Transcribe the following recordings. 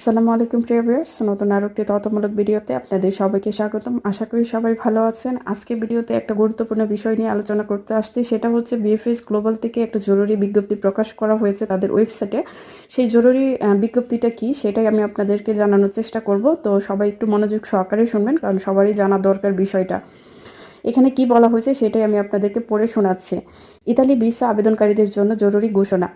আসসালামু আলাইকুম, প্রিয় ভিউয়ার্স নতুন আরও একটি ভিডিওতে আপনাদের সবাইকে স্বাগতম। আশা করি সবাই ভালো আছেন। আজকে ভিডিওতে একটা গুরুত্বপূর্ণ বিষয় নিয়ে আলোচনা করতে আসছি। সেটা হচ্ছে বিএফএস গ্লোবাল থেকে একটা জরুরি বিজ্ঞপ্তি প্রকাশ করা হয়েছে তাদের ওয়েবসাইটে। সেই জরুরি বিজ্ঞপ্তিটা কি সেটাই আমি আপনাদেরকে জানানোর চেষ্টা করব। তো সবাই একটু মনোযোগ সহকারে শুনবেন, কারণ সবারই জানা দরকার বিষয়টা। এখানে কি বলা হয়েছে সেটাই আমি আপনাদেরকে পড়ে শোনাচ্ছি। ইতালি ভিসা আবেদনকারীদের জন্য জরুরি ঘোষণা।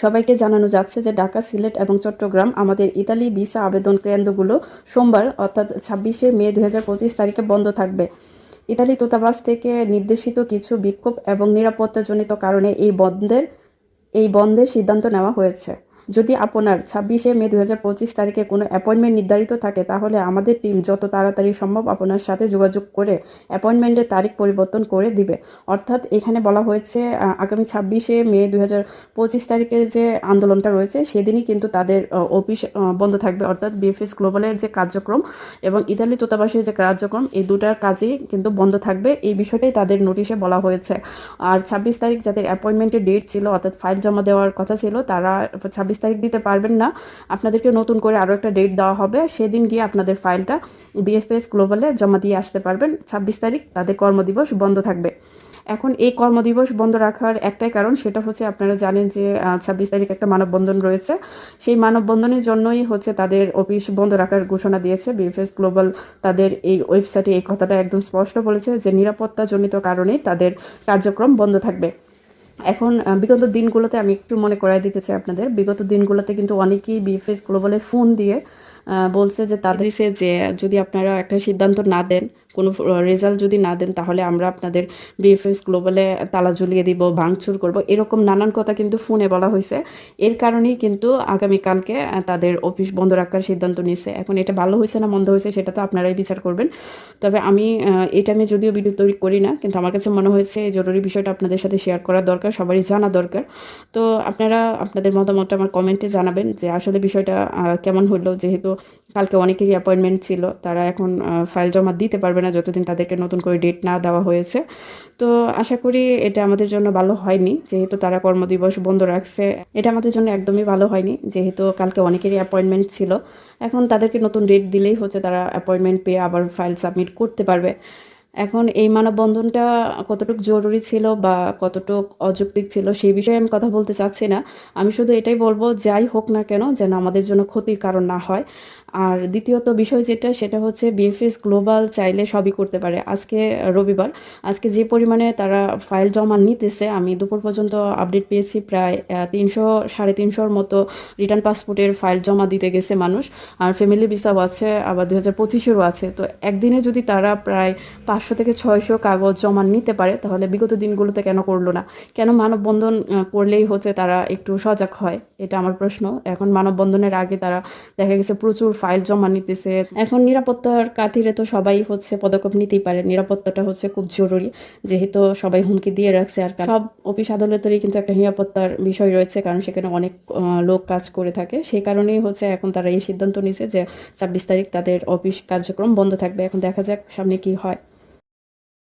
সবাইকে জানানো যাচ্ছে যে ঢাকা সিলেট এবং চট্টগ্রাম আমাদের ইতালি ভিসা আবেদন কেন্দ্রগুলো সোমবার, অর্থাৎ ছাব্বিশে মে দু হাজার পঁচিশ তারিখে বন্ধ থাকবে। ইতালি দূতাবাস থেকে নির্দেশিত কিছু বিক্ষোভ এবং নিরাপত্তাজনিত কারণে এই বন্ধের এই বন্ধের সিদ্ধান্ত নেওয়া হয়েছে। যদি আপনার ছাব্বিশে মে দু হাজার পঁচিশ তারিখে কোনো অ্যাপয়েন্টমেন্ট নির্ধারিত থাকে, তাহলে আমাদের টিম যত তাড়াতাড়ি সম্ভব আপনার সাথে যোগাযোগ করে অ্যাপয়েন্টমেন্টের তারিখ পরিবর্তন করে দিবে। অর্থাৎ এখানে বলা হয়েছে আগামী ছাব্বিশে মে দু হাজার পঁচিশ তারিখে যে আন্দোলনটা রয়েছে, সেদিনই কিন্তু তাদের অফিস বন্ধ থাকবে। অর্থাৎ বিএফএস গ্লোবালের যে কার্যক্রম এবং ইতালি দূতাবাসের যে কার্যক্রম, এই দুটার কাজেই কিন্তু বন্ধ থাকবে। এই বিষয়টাই তাদের নোটিশে বলা হয়েছে। আর ছাব্বিশ তারিখ যাদের অ্যাপয়েন্টমেন্টের ডেট ছিল, অর্থাৎ ফাইল জমা দেওয়ার কথা ছিল, তারা ছাব্বিশ তারিখ দিতে পারবেন না। আপনাদেরকে নতুন করে আরও একটা ডেট দেওয়া হবে। সেদিন গিয়ে আপনাদের ফাইলটা বিএসপিএস গ্লোবালে জমা দিয়ে আসতে পারবেন। ছাব্বিশ তারিখ তাদের কর্মদিবস বন্ধ থাকবে। এখন এই কর্মদিবস বন্ধ রাখার একটাই কারণ, সেটা হচ্ছে আপনারা জানেন যে ছাব্বিশ তারিখ একটা মানববন্ধন রয়েছে। সেই মানববন্ধনের জন্যই হচ্ছে তাদের অফিস বন্ধ রাখার ঘোষণা দিয়েছে। বিএফএস গ্লোবাল তাদের এই ওয়েবসাইটে এই কথাটা একদম স্পষ্ট বলেছে যে, নিরাপত্তাজনিত কারণেই তাদের কার্যক্রম বন্ধ থাকবে। এখন বিগত দিনগুলোতে আমি একটু মনে করাই দিতে চাই আপনাদের। বিগত দিনগুলোতে কিন্তু অনেকেই বিএফএস গ্লোবালে ফোন দিয়ে বলছে যে তাদের যে যদি আপনারা একটা সিদ্ধান্ত না দেন কোনো রেজাল্ট যদি না দেন, তাহলে আমরা আপনাদের বিএফএস গ্লোবালে তালা ঝুলিয়ে দিব, ভাঙচুর করব। এরকম নানান কথা কিন্তু ফোনে বলা হয়েছে। এর কারণেই কিন্তু আগামীকালকে তাদের অফিস বন্ধ রাখার সিদ্ধান্ত নিয়েছে। এখন এটা ভালো হয়েছে না মন্দ হয়েছে, সেটা তো আপনারাই বিচার করবেন। তবে আমি এটা আমি যদিও ভিডিও তৈরি করি না, কিন্তু আমার কাছে মনে হয়েছে এই জরুরি বিষয়টা আপনাদের সাথে শেয়ার করা দরকার, সবারই জানা দরকার। তো আপনারা আপনাদের মতামতটা আমার কমেন্টে জানাবেন যে আসলে বিষয়টা কেমন হলো, যেহেতু কালকে অনেকেরই অ্যাপয়েন্টমেন্ট ছিল, তারা এখন ফাইল জমা দিতে পারবে না যতদিন তাদেরকে নতুন করে ডেট না দেওয়া হয়েছে। তো আশা করি এটা আমাদের জন্য ভালো হয়নি, যেহেতু তারা কর্মদিবস বন্ধ রাখছে। এটা আমাদের জন্য একদমই ভালো হয়নি, যেহেতু কালকে অনেকেরই অ্যাপয়েন্টমেন্ট ছিল। এখন তাদেরকে নতুন ডেট দিলেই হচ্ছে তারা অ্যাপয়েন্টমেন্ট পেয়ে আবার ফাইল সাবমিট করতে পারবে। এখন এই মানববন্ধনটা কতটুকু জরুরি ছিল বা কতটুকু অযৌক্তিক ছিল সেই বিষয়ে আমি কথা বলতে চাচ্ছি না। আমি শুধু এটাই বলব, যাই হোক না কেন, যেন আমাদের জন্য ক্ষতির কারণ না হয়। আর দ্বিতীয়ত বিষয় যেটা, সেটা হচ্ছে বিএফএস গ্লোবাল চাইলে সবই করতে পারে। আজকে রবিবার, আজকে যে পরিমাণে তারা ফাইল জমা নিতেছে, আমি দুপুর পর্যন্ত আপডেট পেয়েছি প্রায় তিনশো, সাড়ে তিনশোর মতো রিটার্ন পাসপোর্টের ফাইল জমা দিতে গেছে মানুষ। আর ফ্যামিলি ভিসাও আছে, আবার দু হাজার পঁচিশেরও আছে। তো একদিনে যদি তারা প্রায় পাঁচশো থেকে ছয়শো কাগজ জমা নিতে পারে, তাহলে বিগত দিনগুলোতে কেন করল না? কেন মানববন্ধন করলেই হচ্ছে তারা একটু সজাগ হয়? এটা আমার প্রশ্ন। এখন মানববন্ধনের আগে তারা দেখা গেছে প্রচুর ফাইল জমা নিতেছে। এখন নিরাপত্তার কাতিরে তো সবাই হচ্ছে পদক্ষেপ নিতেই পারে। নিরাপত্তাটা হচ্ছে খুব জরুরি, যেহেতু সবাই হুমকি দিয়ে রাখছে আর সব অফিস আদালতেরই কিন্তু একটা নিরাপত্তার বিষয় রয়েছে, কারণ সেখানে অনেক লোক কাজ করে থাকে। সেই কারণেই হচ্ছে এখন তারা এই সিদ্ধান্ত নিয়েছে যে ছাব্বিশ তারিখ তাদের অফিস কার্যক্রম বন্ধ থাকবে। এখন দেখা যাক সামনে কি হয়।